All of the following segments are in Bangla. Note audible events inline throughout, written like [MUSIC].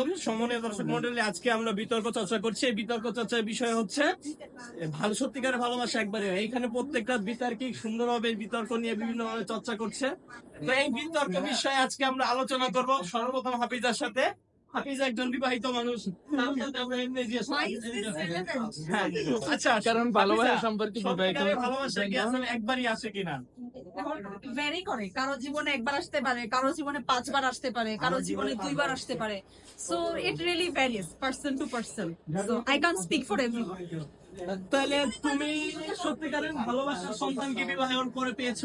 স্বাগতম। সম্মানীয় দর্শক মন্ডলী আজকে আমরা বিতর্ক চর্চা করছি। এই বিতর্ক চর্চার বিষয় হচ্ছে ভালো সত্যিকারের ভালোবাসা একবারে। এইখানে প্রত্যেকটা বিতার্কিক সুন্দরভাবে বিতর্ক নিয়ে বিভিন্ন ভাবে চর্চা করছে। তো এই বিতর্ক বিষয়ে আজকে আমরা আলোচনা করব সর্বপ্রথম হাফিজার সাথে। হাফিজ একজন বিবাহিত মানুষ। আচ্ছা কারণ ভালোবাসা সম্পর্কে বিবাহিত ভালোবাসা কি আসলে একবারই আসে কিনা? ভ্যারি করে। কারও জীবনে একবার আসতে পারে কারও জীবনে পাঁচবার আসতে পারে কারও জীবনে দুইবার আসতে পারে। So it really various person to person so I can speak for everyone তাহলে তুমি সত্যিকারের ভালোবাসার সন্তানকে বিবাহের পরে পেয়েছ?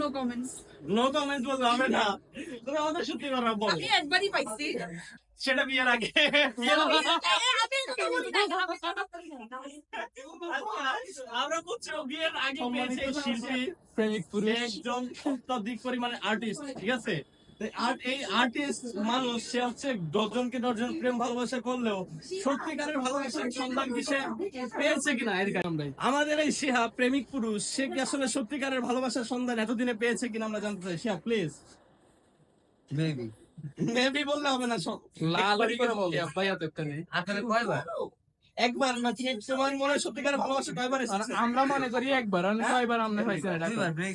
নো কমেন্টস নো কমেন্ট বলতে হবে না। তুমি আমাদের সত্যি কথা বল। আমি একবারই পাইছি। সেটা বিয়ের আগে। আমরা বুঝছি বিয়ের আগে পেয়েছে। শিল্পী প্রেমিক পুরুষ। একজন অত্যাধিক পরিমাণে আর্টিস্ট ঠিক আছে? এই আর্টিস্ট মানুষ সে হচ্ছে ডজনকে ডজন প্রেম ভালোবাসা করলেও সত্যিকারের ভালোবাসার সন্ধান কি সে পেয়েছে কিনা আমাদের এই শিহা প্রেমিক পুরুষ সে কি আসলে সত্যিকারের ভালোবাসার সন্ধান এতদিনে পেয়েছে কিনা আমরা জানতে চাই? শিহা প্লিজ মেবি মেবি বললে হবে না সব লাল করে বল। আসলে কয়বার একবার না তুমি তোমার মনে হয় সত্যিকারের ভালোবাসা কয়বার এসেছে? আমরা মনে করি একবার আর কয়বার আমরা পাইছি না দুইবার ব্রেক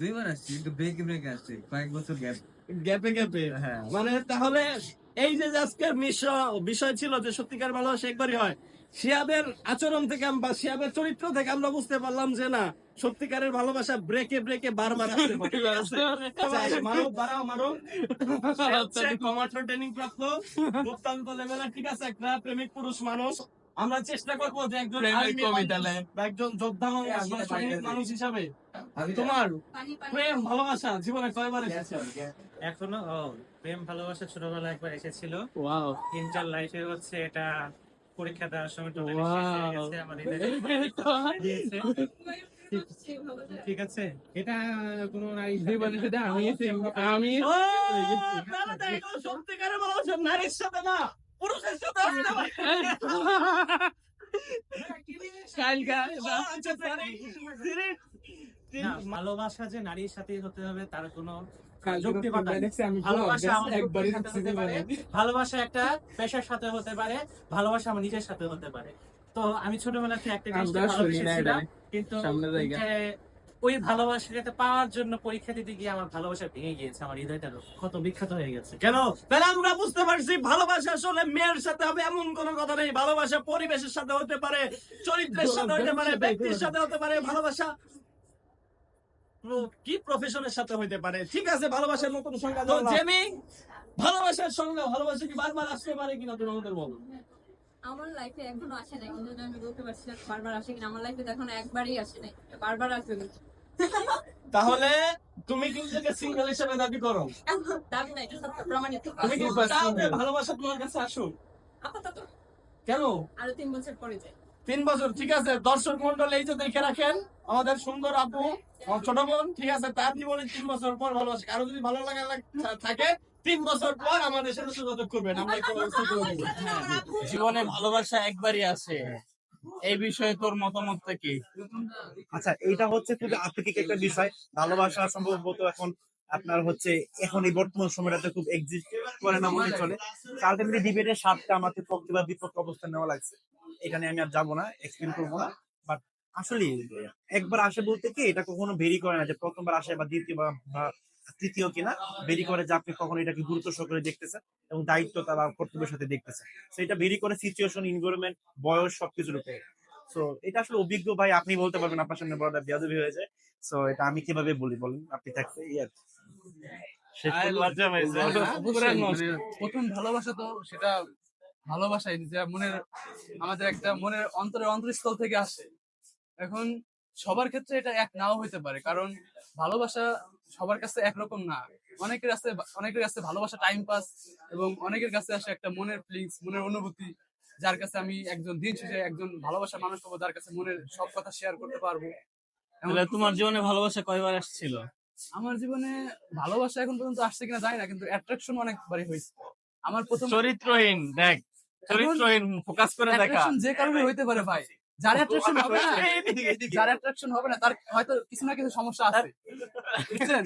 দুইবার আসছি কিন্তু ব্রেকে ব্রেক আসছে কয়েক বছর গ্যাপ গ্যাপে গ্যাপে হ্যাঁ। মানে তাহলে এই যে আজকের মিশ্র- বিষয় ছিল যে সত্যিকার ভালোবাসা একবারই হয় শিয়াবের আচরণ থেকে বা শিয়াবের চরিত্র থেকে আমরা বুঝতে পারলাম যে না সত্যিকারের ভালোবাসা ব্রেকে ব্রেকে বারবার? আচ্ছা, মারো বাড়াও মারো। কমান্ডার ট্রেনিং প্রাপ্ত দুর্দান্ত ঠিক আছে? একটা প্রেমিক পুরুষ মানুষ। আমরা চেষ্টা করব যে একজন একজন যোদ্ধা মানুষ মানুষ হিসাবে। তোমার প্রেম ভালোবাসা জীবনে কয়বার এসেছে এখনও প্রেম ভালোবাসা ছোটবেলায় একবার এসেছিল। ওয়াও। ইন্টার লাইফে হচ্ছে এটা পরীক্ষা দেওয়ার সময় টোটালি শেষ হয়ে গেছে আমার দিয়েছে। ঠিক আছে? এটা কোনো নারী আমি আমি সত্যিকারের ভালোবাসা নারীর সাথে না পুরুষের সাথে আসতে [LAUGHS] [LAUGHS] পারে। ভালোবাসা যে নারীর সাথে হতে হবে তার কোনো ভালোবাসা একটা পেশার সাথে হতে পারে ভালোবাসা আমার নিজের সাথে হতে পারে। তো আমি ছোটবেলা থেকে একটা জিনিস। ভালোবেসেছিলাম কিন্তু ওই ভালোবাসাটা পাওয়ার জন্য পরীক্ষা দিতে গিয়ে আমার ভালোবাসা ভেঙে গিয়েছে আমার হৃদয়টা কত বিখ্যাত হয়ে গেছে। কেন? তাহলে আমরা বুঝতে পারছি ভালোবাসা আসলে মেয়ের সাথে হবে এমন কোনো কথা নেই ভালোবাসা পরিবেশের সাথে হতে পারে চরিত্রের সাথে হতে পারে ব্যক্তির সাথে হতে পারে ভালোবাসা কি প্রফেশনের সাথে হতে পারে? ঠিক আছে ভালোবাসার নতুন তো জেমি ভালোবাসার সঙ্গে ভালোবাসা কি বারবার আসতে পারে কিনা তুমি আমাদের বলো। আমার লাইফে এখনও আসে নাই কিন্তু আমি বলতে পারছি না বারবার আসে কিনা। আমার লাইফে এখন একবারই আসে নাই বারবার আসবে না। তাহলে তুমি কিন্তু সিঙ্গেল হিসেবে দাবি করো। দাবি নাই প্রমাণিত। তুমি কি ভালোবাসা তোমার কাছে আসুক। আপাতত। কেন? আরও তিন বছর পরে যায় তিন বছর ঠিক আছে? দর্শক মন্ডল এই যে দেখে রাখেন আমাদের সুন্দর আপু ছোট বোন ঠিক আছে? তার জীবনে তিন বছর পর ভালোবাসে। কারও যদি ভালো লাগা থাকে তিন বছর পর আমাদের সাথে যোগাযোগ করবেন। আমরা। জীবনে ভালোবাসা একবারই আসে এই বিষয়ে তোর মতামত কি? আচ্ছা এটা হচ্ছে খুবই আপেক্ষিক একটা বিষয়। ভালোবাসা সম্ভবত এখন আপনার হচ্ছে এখন এই বর্তমান সময়টাতে খুব এক্সিস্ট করে না মনে চলে। আলটিমেটলি ডিবেটের স্বাদটা আমাকে পক্ষে বা বিপক্ষ অবস্থান নেওয়া লাগছে। এখানে আমি আর যাব না এক্সপ্লেন করব না। বাট আসলে একবার আসে বলতে কি এটা কখনো ভেরি করে না যে প্রথমবার আসে বা দ্বিতীয় বা তৃতীয় কিনা ভেরি করে যে আপনি কখন এটাকে গুরুত্ব সহকারে দেখতেছেন এবং দায়িত্বতা বা কর্তব্যের সাথে দেখতেছেন। সেটা ভেরি করে সিচুয়েশন ইনভারনমেন্ট বয়স সবকিছুর উপরে। সো এটা আসলে অভিজ্ঞ ভাই আপনি বলতে পারবেন আপনার সামনে বড়টা বিয়াদবি হয়েছে। সো এটা আমি কীভাবে বলি বলুন আপনি থাকতে ইয়ে মানে প্রথম ভালোবাসা তো সেটা ভালোবাসাই যা মনের আমাদের একটা মনের অন্তরের অন্তরস্থল থেকে আসে। এখন সবার ক্ষেত্রে এটা এক নাও হইতে পারে কারণ ভালোবাসা সবার কাছে একরকম না। অনেকের কাছে অনেকের কাছে ভালোবাসা টাইম পাস এবং অনেকের কাছে আসে একটা মনের ফিলিংস মনের অনুভূতি যার কাছে আমি একজন দিন শেষে একজন ভালোবাসা মানুষ পাবো যার কাছে মনের সব কথা শেয়ার করতে পারব। তোমার জীবনে ভালোবাসা কয়বার আসছিল? আমার জীবনে ভালোবাসা এখন পর্যন্ত আসছে কিনা জানি না কিন্তু অ্যাট্রাকশন অনেকবারই হয়েছে। আমার প্রথম চরিত্রহীন দেখ। চরিত্রহীন ফোকাস করে দেখা। যে কারণে হইতে পারে ভাই যার অ্যাট্রাকশন হবে না [LAUGHS] যার অ্যাট্রাকশন হবে না তার হয়তো কিছু না কিছু সমস্যা আছে। [LAUGHS] বুঝছেন?